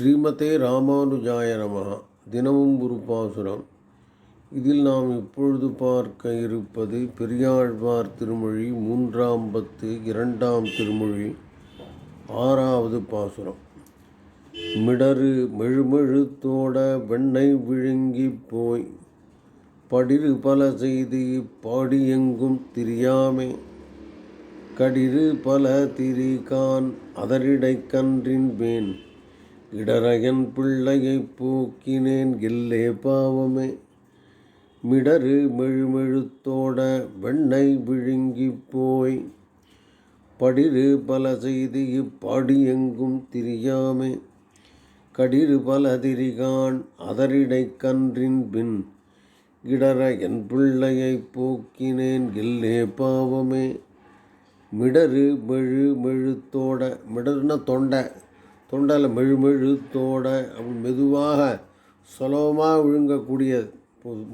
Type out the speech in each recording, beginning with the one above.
ஸ்ரீமதே ராமானுஜாய நமகா தினமும் ஒரு பாசுரம் இதில் நாம் இப்பொழுது பார்க்க இருப்பது பெரியாழ்வார் திருமொழி மூன்றாம் பத்து இரண்டாம் திருமொழி ஆறாவது பாசுரம். மிடரு மெழுமெழுத்தோட வெண்ணெய் விழுங்கிப் போய் படிறு பல செய்து பாடியெங்கும் திரியாமே. கடிறு பல திரிகான் அதரிடை கன்றின் வேன் இடரையன் பிள்ளையைப் போக்கினேன் எல்லே பாவமே. மிடரு மெழுமெழுத்தோட வெண்ணை விழுங்கிப் போய். படிறு பல செய்து இப்பாடி எங்கும் திரியாமே. கடிறு பல திரிகான் அதரிடை கன்றின் பின். இடர என் பிள்ளையைப் போக்கினேன் எல்லே பாவமே. மிடறு மெழு மெழுத்தோட மிடறுனா தொண்டை. தொண்டையில் மெழு மெழுத்தோட அப்படி மெதுவாக சுலபமாக விழுங்கக்கூடிய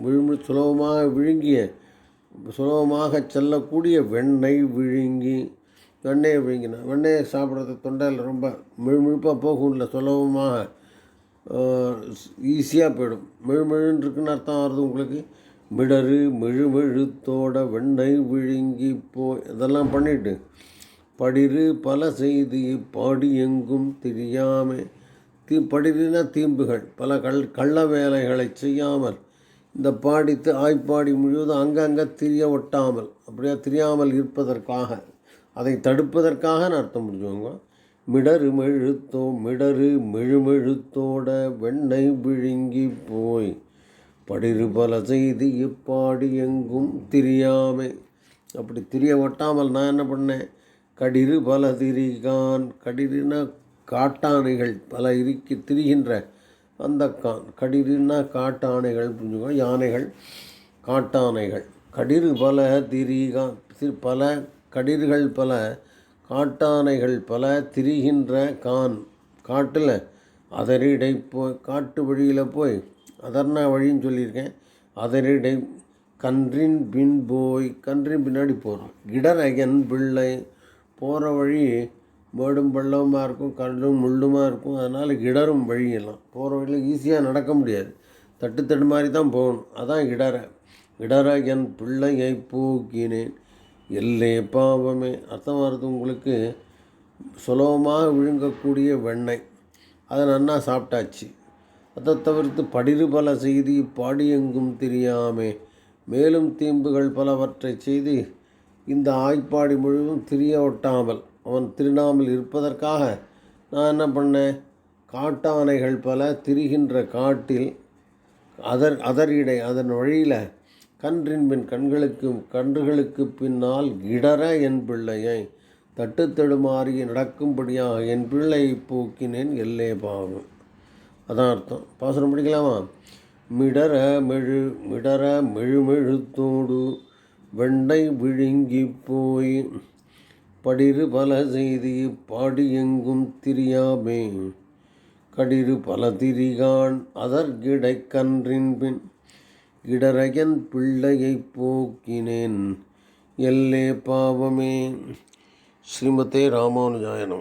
விழுமு சுலபமாக விழுங்கிய சுலபமாக செல்லக்கூடிய வெண்ணெய் விழுங்கி வெண்ணெயை விழுங்கினா வெண்ணெயை சாப்பிட்றது தொண்டையில் ரொம்ப மிழுமிழுப்பாக போகும் இல்லை சுலபமாக ஈஸியாக போயிடும். மெழுமெழுன்னு இருக்குன்னு அர்த்தம் வருது உங்களுக்கு? மிடரு மெழுமெழுத்தோட வெண்ணெய் விழுங்கி போ இதெல்லாம் பண்ணிவிட்டு படிறு பல செய்து பாடி எங்கும் தெரியாமல் தீ படிறுனா தீம்புகள் பல கள் கள்ள வேலைகளை செய்யாமல் இந்த பாடித்து ஆய்ப்பாடி முழுவதும் அங்கங்கே திரிய ஒட்டாமல் அப்படியே தெரியாமல் இருப்பதற்காக அதை தடுப்பதற்காக அர்த்தம் முடிஞ்சுவாங்க மிடரு மெழுத்தோ மிடரு மெழுமெழுத்தோட வெண்ணெய் விழுங்கி போய் படிறு பல செய்து இப்பாடி எங்கும் திரியாமை. அப்படி திரிய ஒட்டாமல் நான் என்ன பண்ணேன்? கடிறு பல திரிகான் கடிறுனா காட்டானைகள் பல இருக்கி திரிகின்ற அந்த கான் கடிறுனா காட்டானைகள் புரிஞ்சுக்கோ யானைகள் காட்டானைகள். கடிறு பல திரிகான் பல கடிர்கள் பல காட்டானைகள் பல திரிகின்ற கான். காட்டில் அதரிடை போய் காட்டு வழியில் போய் அதர்னா வழின்னு சொல்லியிருக்கேன். அதரிடை கன்றின் பின் போய் கன்றின் பின்னாடி போகிறோம் இடரகன் பிள்ளை போகிற வழி மேடும் பள்ளமாக இருக்கும் கல்லும் முள்ளுமாக இருக்கும். அதனால் இடரும் வழியெல்லாம். போகிற வழியில் ஈஸியாக நடக்க முடியாது. தட்டு தட்டு மாதிரி தான் போகணும். அதான் இடற இடற என் பிள்ளையை போக்கினேன். எல்லை பாவமே. அர்த்தம் வருது உங்களுக்கு? சுலபமாக விழுங்கக்கூடிய வெண்ணெய். அதை நன்னா சாப்பிட்டாச்சு. அதை தவிர்த்து படிறு பல செய்தி பாடி எங்கும் தெரியாமே. மேலும் தீம்புகள் பலவற்றை செய்து இந்த ஆய்ப்பாடி முழுவதும் திரிய ஒட்டாமல் அவன் திருடாமல் இருப்பதற்காக நான் என்ன பண்ணேன்? காட்டானைகள் பல திரிகின்ற காட்டில் அதர் அதரிடை அதன் வழியில் கன்றின் பின் கண்களுக்கு கன்றுகளுக்கு பின்னால் இடர என் பிள்ளையை தட்டு தடுமாறி நடக்கும்படியாக என் பிள்ளையை போக்கினேன் எல்லே பாவம் அதான் அர்த்தம். பாசனம் படிக்கலாமா? மிடர மெழு மிடர மெழுமெழுத்தோடு வெண்டை விழுங்கி போய் படிறு பல செய்தி பாடியெங்கும் திரியாமே. கடிறு பல திரிகான் அதற்கிடை கன்றின் பின் இடரையன் பிள்ளையை போக்கினேன். எல்லே பாவமே. ஸ்ரீமதே ராமானுஜாயனம்